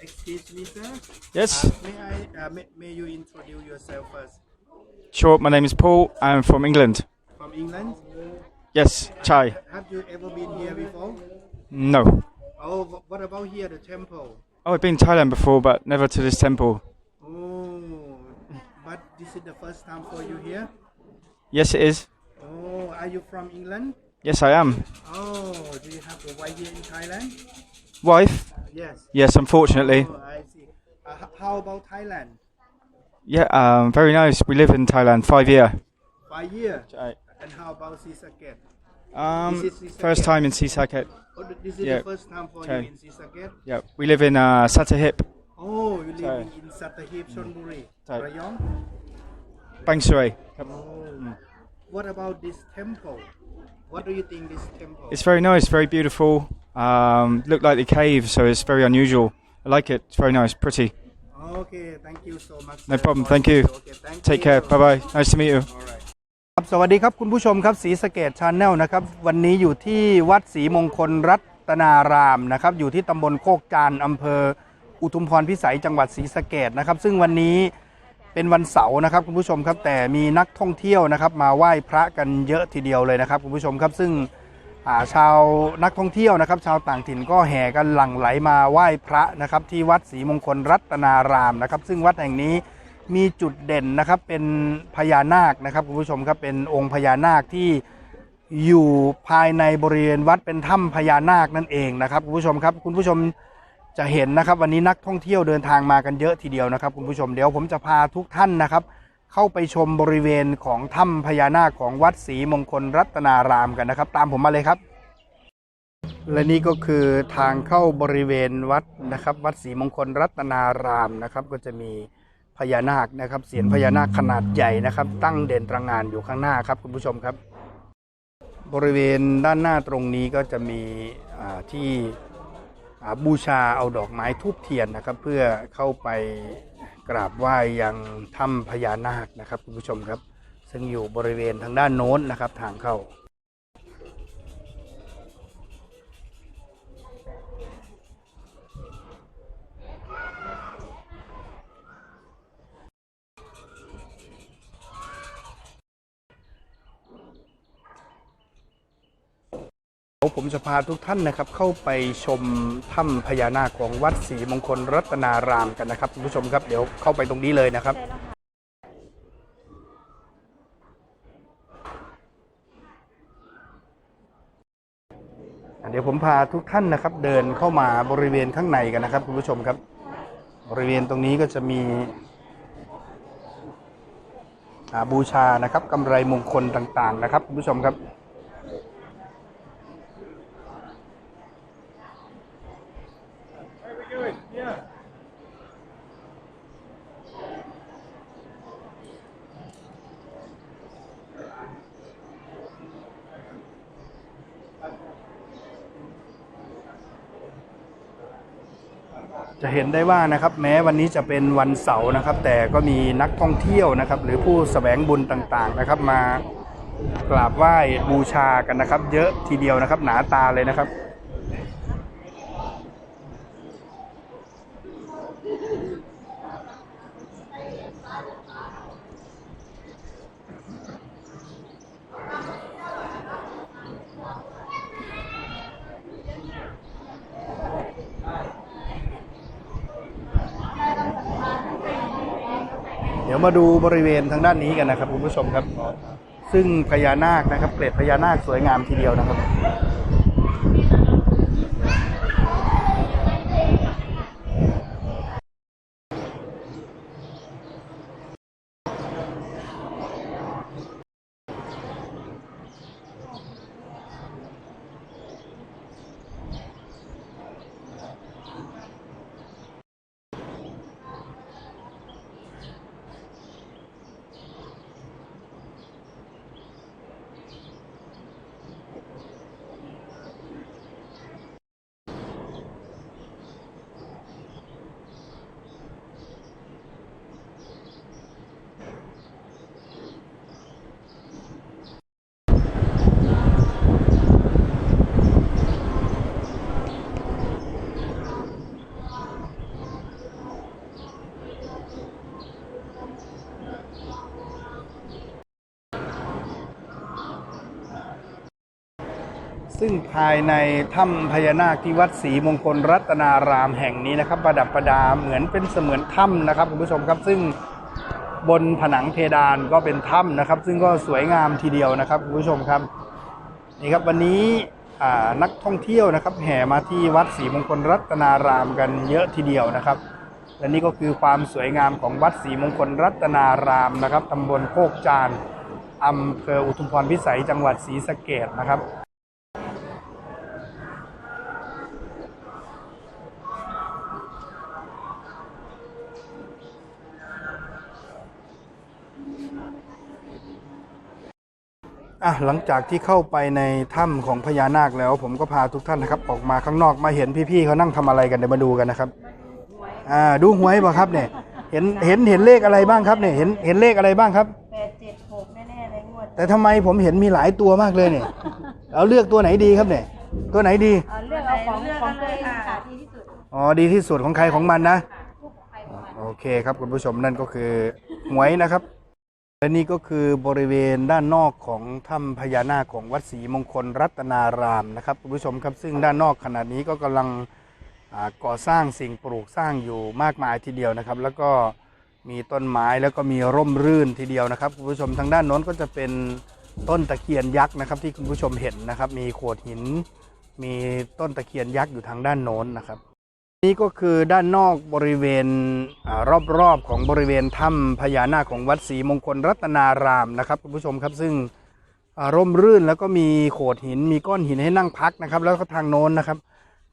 Excuse me, sir. Yes. Uh, may I? Uh, may, may you introduce yourself first? Sure. My name is Paul. I'm from England. From England. Yes. Chai. Have you ever been here before? No. Oh, what about here, the temple? Oh, I've been to Thailand before, but never to this temple. Oh, but this is the first time for you here. Yes, it is. Oh, are you from England? Yes, I am. Oh, do you have a wife here in Thailand? Wife? Yes. Yes, unfortunately. Oh, I see. Uh, how about Thailand? Yeah. Um. Very nice. We live in Thailand. Five year. Five year. Chai. And how about Sisaket? Um. First time in Sisaket. Oh, this is Yeah. the first time for you in Sisaket. Yeah. We live in uh, Satahip, Oh, you live Chai. in Satahip, Chonburi, Chai. Rayong. Bang Sue. Oh. What about this temple? What do you think this temple? It's very nice. Very beautiful. Um. Look like the cave, so it's very unusual. I like it. It's very nice. Pretty. Okay, thank you so much. No sir, problem, for thank this. you. Okay, thank Take you. care. Bye bye. Nice to meet you. Alright ครับสวัสดีครับคุณผู้ชมครับสีสะเกตชาแนลนะครับ วันนี้อยู่ที่วัดศรีมงคลรัตนารามนะครับ อยู่ที่ตำบลโคกจานอำเภอ อุทุมพรพิสัยจังหวัดศรีสะเกดนะครับ ซึ่งวันนี้เป็นวันเสาร์นะครับคุณผู้ชมครับแต่มีนักท่องเที่ยวนะครับ มาไหว้พระกันเยอะทีเดียวเลยนะครับคุณผู้ชมครับซึ่งอ่า ชาวนักท่องเที่ยวนะครับ ชาวต่างถิ่นก็แห่กันหลั่งไหลมาไหว้พระนะครับ ที่วัดศรีมงคลรัตนารามนะครับ ซึ่งวัดแห่งนี้มีจุดเด่นนะครับเป็นพญานาคนะครับคุณผู้ชมครับเป็นองค์พญานาคที่อยู่ภายในบริเวณวัดเป็นถ้ำพญานาคนั่นเองนะครับคุณผู้ชมครับคุณผู้ชมจะเห็นนะครับ วันนี้นักท่องเที่ยวเดินทางมากันเยอะทีเดียวนะครับ คุณผู้ชมเดี๋ยวผมจะพาทุกท่านนะครับ เข้าไปชมบริเวณของถ้ำพญานาคของวัดศรีมงคลรัตนารามกันนะครับ ตามผมมาเลยครับ และนี่ก็คือทางเข้าบริเวณวัดนะครับ วัดศรีมงคลรัตนารามนะครับ ก็จะมีพญานาคนะครับเสียนพญานาคขนาดใหญ่นะครับ ตั้งเด่นตระงานอยู่ข้างหน้าครับคุณผู้ชมครับ บริเวณด้านหน้าตรงนี้ก็จะมีที่บูชาเอาดอกไม้ทูบเทียนนะครับ เพื่อเข้าไป กราบไหว้ยังถ้ำพญานาคนะครับคุณผู้ชมครับ ซึ่งอยู่บริเวณทางด้านโน้นนะครับ ทางเข้า ผมจะพาทุกท่านนะครับเข้าไปชมถ้ำพญานาคของวัดศรีมงคลรัตนารามกันนะครับคุณผู้ชมครับเดี๋ยวเข้าไปตรงนี้เลยนะครับ เดี๋ยวผมพาทุกท่านนะครับ เดินเข้ามาบริเวณข้างในกันนะครับคุณผู้ชมครับ บริเวณตรงนี้ก็จะมีอาบูชานะครับกำไรมงคลต่างๆ นะครับคุณผู้ชมครับ จะเห็นได้ว่านะครับแม้วันนี้จะเป็นวันเสาร์นะครับ แต่ก็มีนักท่องเที่ยวนะครับ หรือผู้แสวงบุญต่างๆนะครับ มากราบไหว้บูชากันนะครับ เยอะทีเดียวนะครับ หนาตาเลยนะครับ เดี๋ยวมาดูบริเวณทางด้านนี้กันนะครับคุณผู้ชมครับ ซึ่งพญานาคนะครับเกล็ดพญานาคสวยงามทีเดียวนะครับ ซึ่งภายในถ้ำพญานาคที่วัดศรีมงคลรัตนารามแห่งนี้นะครับ ประดับประดาเหมือนเป็นเสมือนถ้ำนะครับคุณผู้ชมครับซึ่งบนผนังเพดานก็เป็นถ้ำนะครับ ซึ่งก็สวยงามทีเดียวนะครับคุณผู้ชมครับนี่ครับวันนี้นักท่องเที่ยวนะครับ แห่มาที่วัดศรีมงคลรัตนารามกันเยอะทีเดียวนะครับและนี่ก็คือความสวยงามของวัดศรีมงคลรัตนารามนะครับตำบลโคกจานอำเภออุทุมพรพิสัยจังหวัดศรีสะเกดนะครับ อะหลังจากที่เข้าไปในถ้ำของพญานาคแล้ว ผมก็พาทุกท่านนะครับ ออกมาข้างนอกมาเห็นพี่ๆเขานั่งทำอะไรกันเดี๋ยวมาดูกันนะครับอ่าดูหวยป่ะครับเนี่ย เห็นเห็นเห็นเลขอะไรบ้างครับเนี่ยเห็นเห็นเลขอะไรบ้างครับแปดเจ็ดหกแน่ๆเลยงวดแต่ทำไมผมเห็นมีหลายตัวมากเลยเนี่ยเอาเลือกตัวไหนดีครับเนี่ย ตัวไหนดีเอาเลือกเอาของของตัวเองค่ะดีที่สุดอ๋อดีที่สุดของใครของมันนะโอเคครับคุณผู้ชมนั่นก็คือหวยนะครับ และนี่ก็คือบริเวณด้านนอกของถ้ำพญานาคของวัดศรีมงคลรัตนารามนะครับคุณผู้ชมครับซึ่งด้านนอกขณะนี้ก็กำลังก่อสร้างสิ่งปลูกสร้างอยู่มากมายทีเดียวนะครับ แล้วก็มีต้นไม้แล้วก็มีร่มรื่นทีเดียวนะครับคุณผู้ชมทางด้านโน้นก็จะเป็นต้นตะเคียนยักษ์นะครับ ที่คุณผู้ชมเห็นนะครับ มีโขดหิน มีต้นตะเคียนยักษ์อยู่ทางด้านโน้นนะครับ นี่ก็คือด้านนอกบริเวณอรอบๆของบริเวณถ้ำพญานาคของวัดศรีมงคลรัตนารามนะครับคุณผู้ชมครับซึ่งร่มรื่นแล้วก็มีโขดหินมีก้อนหินให้นั่งพักนะครับ แล้วก็ทางโน้นนะครับ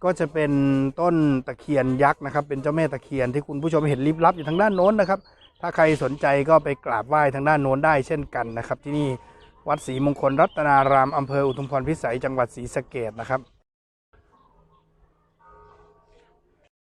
ก็จะเป็นต้นตะเคียนยักษ์นะครับ เป็นเจ้าแม่ตะเคียนที่คุณผู้ชมเห็นลิบลับอยู่ทางด้านโน้นนะครับ ถ้าใครสนใจก็ไปกราบไหว้ทางด้านโน้นได้เช่นกันนะครับ ที่นี่วัดศรีมงคลรัตนารามอำเภออุทุมพรพิสัยจังหวัดศรีสะเกดนะครับ